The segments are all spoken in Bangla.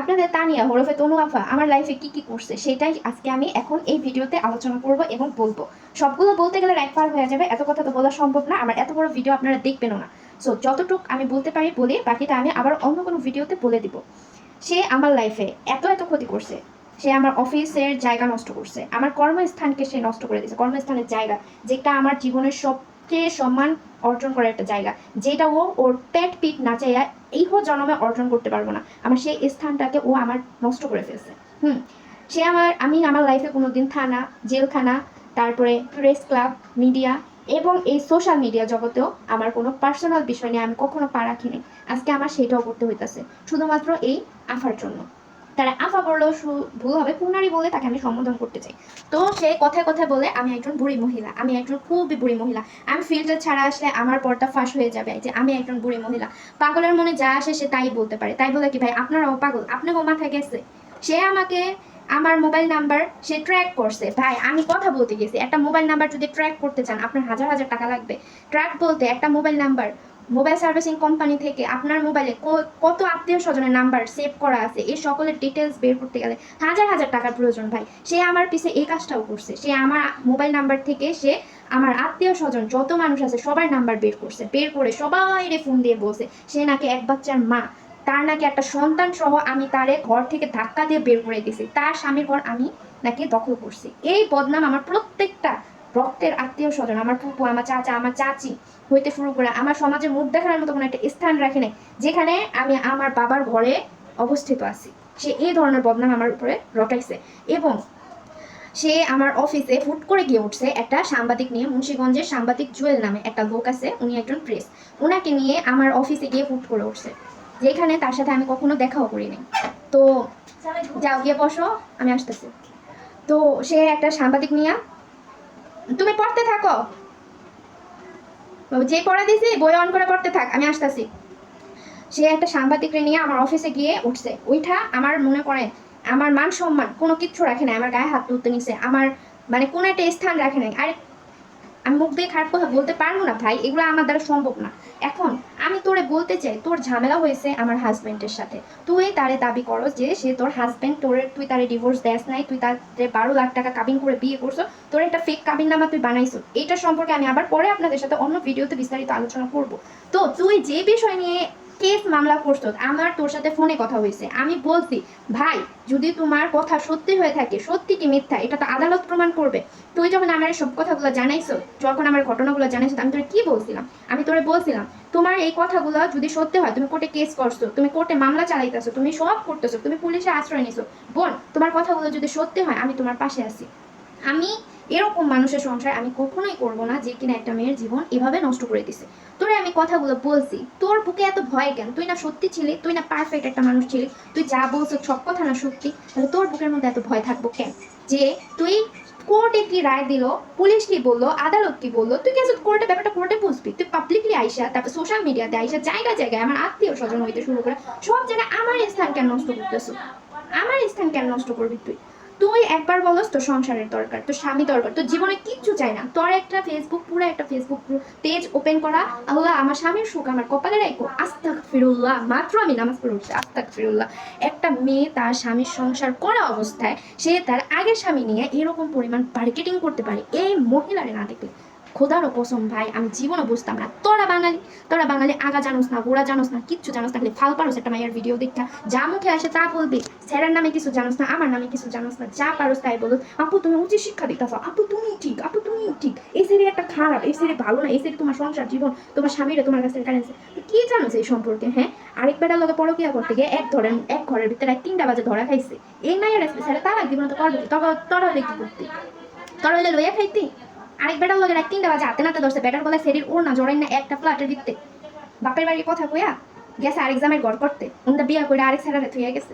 আপনাদের তানিয়া হরফে তনু আফা, আমার লাইফে কি কি করছে, সেটাই আজকে আমি এখন এই ভিডিওতে আলোচনা করব এবং বলব। সবগুলো বলতে গেলে রাইট পার হয়ে যাবে, এত কথা তো বলা সম্ভব না, আমার এত বড় ভিডিও আপনারা দেখবেনও না। সো যতটুক আমি বলতে পারি বলি, বাকিটা আমি আবার অন্য কোনো ভিডিওতে বলে দিব। সে আমার লাইফে এত এত ক্ষতি করছে, সে আমার অফিসের জায়গা নষ্ট করছে, আমার কর্মস্থানকে সে নষ্ট করে দিয়েছে, কর্মস্থানের জায়গা, যেটা আমার জীবনের সবচেয়ে সম্মান অর্জন করার একটা জায়গা, যেটা ও ওর পেট পিট না চাইয়া এই হো জন্মে অর্জন করতে পারব না। আমার সেই স্থানটাকে ও আমার নষ্ট করে ফেলছে। হুম, সে আমার, আমি আমার লাইফে কোনোদিন থানা, জেলখানা, তারপরে প্রেস ক্লাব মিডিয়া এবং এই সোশ্যাল মিডিয়া জগতেও আমার কোনো পার্সোনাল বিষয় নিয়ে আমি কখনো পা রাখিনি। আজকে আমার সেটাও করতে হইতাছে। শুধুমাত্র এই আফার জন্য। তারা আফা বললেও ভুল হবে বলে তাকে আমি সম্বোধন করতে চাই। তো সে কথায় কথায় বলে, আমি একজন বুড়ি মহিলা, আমি একজন খুবই বুড়ি মহিলা। আমি ফিল্টার ছাড়া আসলে আমার পর্দা ফাঁস হয়ে যাবে, যে আমি একজন বুড়ি মহিলা। পাগলের মনে যা আসে সে তাই বলতে পারে। তাই বলে কি, ভাই, আপনারাও পাগল, আপনাকেও মাথায় গেছে? সে আমাকে, আমার মোবাইল নাম্বার সে ট্র্যাক করছে। ভাই, আমি কথা বলতে গেছি। একটা মোবাইল নাম্বার যদি ট্র্যাক করতে চান, আপনার হাজার হাজার টাকা লাগবে। ট্র্যাক বলতে একটা mobile number mobile servicing company থেকে আপনার মোবাইলে কত আত্মীয় স্বজনের নাম্বার সেভ করা আছে, এই সকলের ডিটেলস বের করতে গেলে হাজার হাজার টাকার প্রয়োজন ভাই। সে আমার পিছে এই কাজটাও করছে। সে আমার মোবাইল নাম্বার থেকে সে আমার আত্মীয় স্বজন যত মানুষ আছে সবার নাম্বার বের করছে। বের করে সবাই রে ফোন দিয়ে বলছে, সে নাকি এক বাচ্চার মা। তার নাকি একটা সন্তান সহ আমি তারে ঘর থেকে ধাক্কা দিয়ে বের করে দিয়েছি। তার স্বামীর ঘর আমি নাকি দখল করছি। এই বদনাম আমার প্রত্যেকটা রক্তের আত্মীয় স্বজন আমার ফুপু আমার চাচা, আমার চাচি হইতে শুরু করে আমার সমাজে মুখ দেখানোর মতো কোনো একটা স্থান রাখে নাই, যেখানে আমি আমার বাবার ঘরে অবস্থিত আছি। সে এই ধরনের বদনাম আমার উপরে রটাইছে এবং সে আমার অফিসে হুট করে গিয়ে উঠছে একটা সাংবাদিক নিয়ে, মুন্সিগঞ্জের সাংবাদিক জুয়েল নামে একটা লোক আছে, উনি একজন প্রেস। ওনাকে নিয়ে আমার অফিসে গিয়ে হুট করে উঠছে, যেখানে তার সাথে আমি কখনো দেখাও করিনি তো যাও, গিয়ে বসো, আমি আসতেছি। তো সে একটা সাংবাদিক নিয়ে তুমি পড়তে থাকো। যে পড়া দিয়েছে বই অন করে পড়তে থাক, আমি আসতেছি। সে একটা সাংবাদিকরে নিয়ে আমার অফিসে গিয়ে উঠছে। ওইটা আমার মনে করে আমার মান সম্মান কোনো কিচ্ছু রাখে নাই, আমার গায়ে হাত তুলতে নিছে, আমার মানে কোনো একটা স্থান রাখে নাই। আর, আমি মুখ দিয়ে খারাপ কথা বলতে পারব না ভাই, এগুলো আমার দ্বারা সম্ভব না। এখন আমি তোরে বলতে চাই, তোর ঝামেলা হয়েছে আমার হাজবেন্ডের সাথে। তুই তারে দাবি করো যে সে তোর হাজবেন্ড তোর, তুই তারে ডিভোর্স দেস নাই, তুই তার বারো লাখ টাকা কাবিন করে বিয়ে করছ তোর একটা ফেক কাবিন নামা তুই বানাইছো এটা সম্পর্কে আমি আবার পরে আপনাদের সাথে অন্য ভিডিওতে বিস্তারিত আলোচনা করব। তো তুই যে বিষয় নিয়ে কেস মামলা করছ আমার তোর সাথে ফোনে কথা হয়েছে। আমি বলছি, ভাই, যদি তোমার কথা সত্যি হয়ে থাকে, সত্যি কি মিথ্যা? এটা তো আদালত প্রমাণ করবে। তুই যখন আমার সব কথাগুলো জানাইছো যখন আমার ঘটনাগুলো জানাইছো আমি তোরে কি বলছিলাম? আমি তোরে বলছিলাম তোমার এই কথাগুলো যদি সত্যি হয়, তুমি কোর্টে কেস করছ, তুমি কোর্টে মামলা চালাইতেছো, তুমি সব করতেছো, তুমি পুলিশে আশ্রয় নিছো, বোন, তোমার কথাগুলো যদি সত্যি হয়, আমি তোমার পাশে আছি। আমি এরকম মানুষের সংসার আমি কখনোই করব না যে কিনা একটা মেয়ের জীবন এভাবে নষ্ট করে দিছে। তোরে আমি কথাগুলো বলছি, তোর বুকে এত ভয় কেন? তুই না সত্যি ছিলি, তুই না পারফেক্ট একটা মানুষ ছিলি, তুই যা বলছো সব কথা না সত্যি, তাহলে তোর বুকের মধ্যে এত ভয় থাকব কেন? যে তুই কোর্টে কি রায় দিল? পুলিশ কি বলল? আদালত কি বলল? তুই কেন কোর্টে ব্যাপারটা কোর্টে বুঝবি? তুই পাবলিকলি আইসা, তারপর সোশ্যাল মিডিয়াতে আইসা জায়গা জায়গায় আমার আত্মীয় স্বজন হইতে শুরু করে, সব জায়গায় আমার স্থান কেন নষ্ট করতেছো? আমার স্থান কেন নষ্ট করবি তুই? তুই একবার বলস তো সংসারের দরকার তো স্বামী দরকার তো জীবনে কিচ্ছু চাই না। তোর একটা ফেসবুক পুরো একটা ফেসবুক পেজ ওপেন করা, আল্লাহ আমার স্বামীর সুখ, আমার কপালে রাখো আস্তাক ফিরুল্লাহ মাত্র আমি নামাজ পড়ে উঠছি আস্তাক ফিরুল্লাহ একটা মেয়ে তার স্বামীর সংসার করা অবস্থায়, সে তার আগের স্বামী নিয়ে এরকম পরিমাণ মার্কেটিং করতে পারে, এই মহিলারে না দেখলে। খোদারও কসম ভাই, আমি জীবনও বুঝতাম না। তোরা বাঙালি তোরা বাঙালি, আগা জানোস না, গোড়া জানোস না, কিচ্ছু জানোস না, খালি ফাল পারোস একটা মায়ের ভিডিও দেখা। যা মুখে আসে তা বলবি, স্যারের নামে কিছু জানোস না, আমার নামে কিছু জানোস না, যা পারোস তাই বলো আপু, তুমি উচিত শিক্ষা দিতেছ আপু, তুমি ঠিক, আপু, তুমি ঠিক। এই সেরি একটা খারাপ, এই সেরি ভালো না, এই সেরি তোমার সংসার জীবন, তোমার স্বামীরে তোমার কাছে কারেন্সি কি জানোস এই সম্পর্কে হ্যাঁ? আরেক বেটার লোকে পরকিয়া করতে গিয়ে এক ধরেন, এক ঘরের ভিতরে এক তিনটা বাজে ধরা খাইছে। এই মায়ের স্পেশালে তালাক দিব না তো করবে? তখন তোরা হলে কি করতি? তোরা হলে লইয়া খাইতি? আরেক বেটার লগে এক তিনটা বাজে হাতে নাতে ধরছে। বেটার বলে শরীর ওর না জড়াই না একটা ফ্ল্যাটের ভিত্তে বাপের বাড়ির কথা কইয়া গেছে আরেক জামাই ঘর করতে। উনটা বিয়া করে আরেক ছেড়ারে থইয়া গেছে।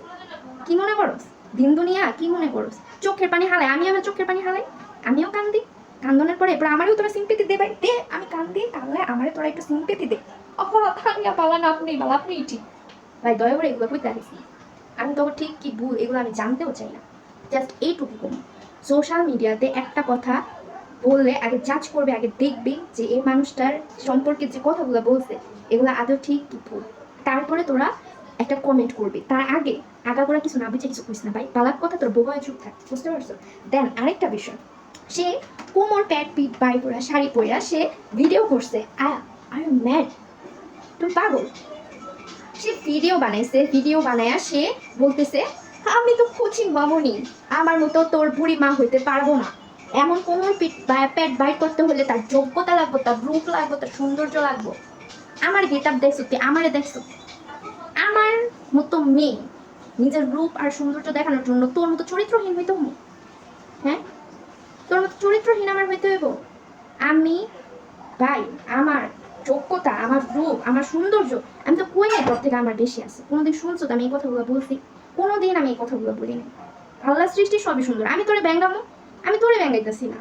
কি মনে করস? দিন দুনিয়া কি মনে করস? চোখের পানি হালাই আমি আমার চোখের পানি হালাই আমিও কান্দি। কান্দনের পরে এবার আমারও তোরা সিম্পেতি দে ভাই। দে আমি কান্দি কানলে আমারে তোরা একটু সিম্পেতি দে। অপরা থামিয়া পালান আপনি বালা আপনি ঠিক। ভাই দয়া করে এগুলো আমি তো ঠিক কি ভুল এগুলো আমি জানতেও চাই না। জাস্ট এইটুকু করি সোশ্যাল মিডিয়াতে একটা কথা বললে, আগে জাজ করবে, আগে দেখবে যে এই মানুষটার সম্পর্কে যে কথাগুলো বলছে, এগুলো আদৌ ঠিক কি ভুল? তারপরে তোরা একটা কমেন্ট করবে। তার আগে আগাগোড়া কিছু না বুঝে কিছু কইস না ভাই। পালাক কথা তোর বোবা চুপ থাক, বুঝতে পারছ? দেন আরেকটা বিষয়, সে কোমর প্যাট পিট বাই পরা, শাড়ি পরা, সে ভিডিও করছে। আই এম ম্যাড তুমি পাগল। সে ভিডিও বানাইছে ভিডিও বানায়া সে বলতেছে, আমি তো কোচিং মামনি। আমার মতো তোর বুড়ি মা হইতে পারব না। এমন কোমর পিট বা- প্যাট বাইট করতে হলে তার যোগ্যতা লাগবো, তার রূপ লাগবে, তার সৌন্দর্য লাগবো। আমার গেট আপ দেখছ তুই আমারে দেখছ? আমার মতো মেয়ে, নিজের রূপ আর সৌন্দর্য দেখানোর জন্য তোর মতো চরিত্রহীন হইতে হব। হ্যাঁ? তোর মতো চরিত্রহীন আমার হইতে হইব? আমি ভাই, আমার যোগ্যতা, আমার রূপ, আমার সৌন্দর্য, আমি তো কই নাই তোর থেকে আমার বেশি আছে? কোনোদিন শুনছো তো আমি এই কথাগুলো বলছি? কোনোদিন আমি এই কথাগুলো বলি না আল্লাহ সৃষ্টি সবই সুন্দর। আমি তোরে ব্যাঙ্গামো আমি তোরে ব্যাঙ্গাইতেছি না।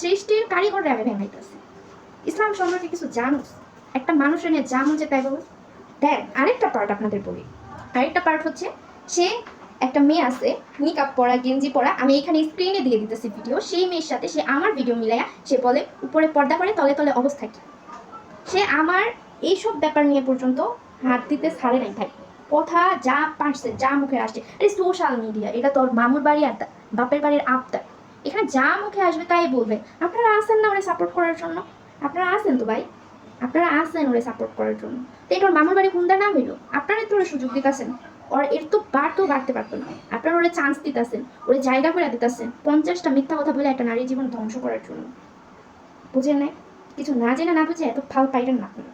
সৃষ্টির কারিগরে আমি ব্যাঙ্গাইতেছি ইসলাম সম্পর্কে কিছু জানোস একটা মানুষের নিয়ে যা মন তাই বলো দেখ, আরেকটা পার্ট আপনাদের বলি। আরেকটা পার্ট হচ্ছে, সে একটা মেয়ে আছে নিকাপ পরা, গেঞ্জি পরা, আমি এখানে স্ক্রিনে দিয়ে দিতেছি ভিডিও সেই মেয়ের সাথে সে আমার ভিডিও মিলাইয়া সে বলে, উপরে পর্দা করে, তলে তলে অবস্থা কি? সে আমার এইসব ব্যাপার নিয়ে পর্যন্ত হাত দিতে ছাড়ে নাই ভাই। কথা যা পারছে, যা মুখে আসছে এই সোশ্যাল মিডিয়া এটা তোর মামুর বাড়ি আড্ডা বাপের বাড়ির আবদার। এখানে যা মুখে আসবে তাই বলবে। আপনারা আসেন না ওরে সাপোর্ট করার জন্য? আপনারা আসেন তো ভাই? আপনারা আসেন ওরে সাপোর্ট করার জন্য। তো এটা ওর মামুর বাড়ি হুন্দা না হইল? আপনারা তো ওরে সুযোগ দিতেছেন। ওর এর তো বাড়তেও বাড়তে পারতো না। আপনারা ওরে চান্স দিতেছেন। ওরে জায়গা করে দিতেছেন। পঞ্চাশটা মিথ্যা কথা বলে একটা নারীর জীবন ধ্বংস করার জন্য। বুঝেন নাই? কিছু না জেনে না বুঝে এত ফাল পাইলেন না আপনারা